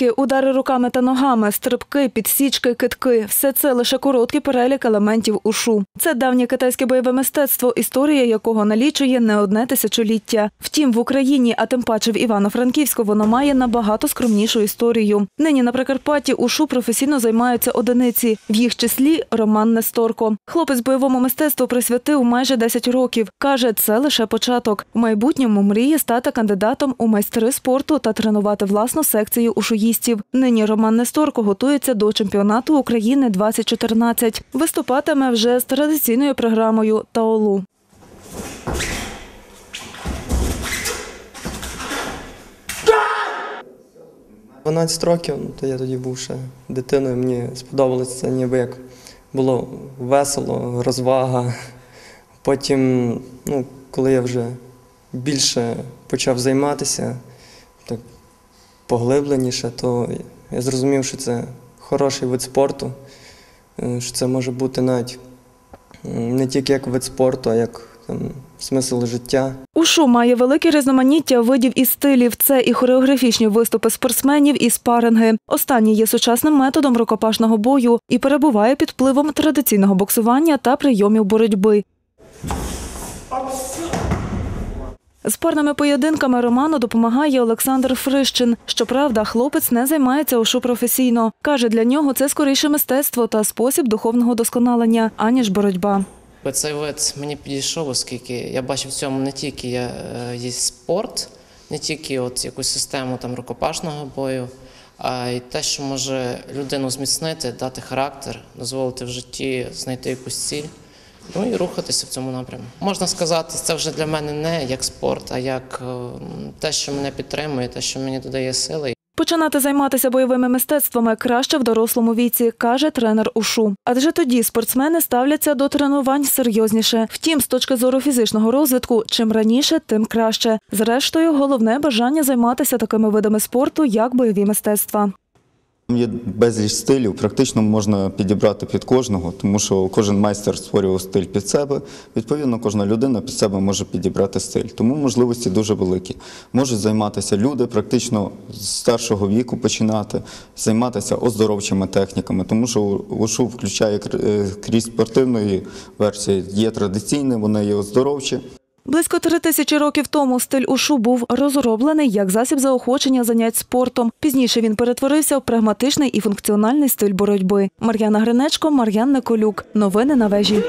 стійки, удари руками та ногами, стрибки, підсічки, китки все це лише короткий перелік елементів ушу. Це давнє китайське бойове мистецтво, історія якого налічує не одне тисячоліття. Втім, в Україні, а тим паче в Івано-Франківську, воно має набагато скромнішу історію. Нині на Прикарпатті ушу професійно займаються одиниці, в їх числі Роман Несторко. Хлопець бойовому мистецтву присвятив майже 10 років. Каже, це лише початок. В майбутньому мріє стати кандидатом у майстри спорту та тренувати власну секцію ушуїстів. Нині Роман Несторко готується до чемпіонату України 2014. Виступатиме вже з традиційною програмою Таолу. 12 років, ну, то я тоді був ще дитиною, мені сподобалося це ніби як було весело, розвага. Потім, ну, коли я вже більше почав займатися, так поглибленіше, то я зрозумів, що це хороший вид спорту, е, що це може бути навіть не тільки як вид спорту, а як там, смисл життя. Ушу має велике різноманіття видів і стилів. Це і хореографічні виступи спортсменів, і спаринги. Останній є сучасним методом рукопашного бою і перебуває під впливом традиційного боксування та прийомів боротьби. З парними поєдинками Роману допомагає Олександр Фрищин. Щоправда, хлопець не займається ушу професійно. Каже, для нього це скоріше мистецтво та спосіб духовного досконалення, аніж боротьба. Бо Цей вид мені підійшов, оскільки я бачив в цьому не тільки є, е, є спорт, не тільки от якусь систему там рукопашного бою, а й те, що може людину зміцнити, дати характер, дозволити в житті знайти якусь ціль. Ну і рухатися в цьому напрямку. Можна сказати, це вже для мене не як спорт, а як е, те, що мене підтримує, те, що мені додає сили. Починати займатися бойовими мистецтвами краще в дорослому віці, каже тренер Ушу. Адже тоді спортсмени ставляться до тренувань серйозніше. Втім, з точки зору фізичного розвитку, чим раніше, тим краще. Зрештою, головне бажання займатися такими видами спорту, як бойові мистецтва. Є безліч стилів, практично можна підібрати під кожного, тому що кожен майстер створював стиль під себе. Відповідно, кожна людина під себе може підібрати стиль. Тому можливості дуже великі. Можуть займатися люди, практично з старшого віку починати, займатися оздоровчими техніками, тому що УШУ включає е, крізь спортивної версії. Є традиційні, вони є оздоровчі. Близько три тисячі років тому стиль ушу був розроблений як засіб заохочення занять спортом. Пізніше він перетворився в прагматичний і функціональний стиль боротьби. Мар'яна Гринечко, Мар'ян Николюк. Новини на вежі.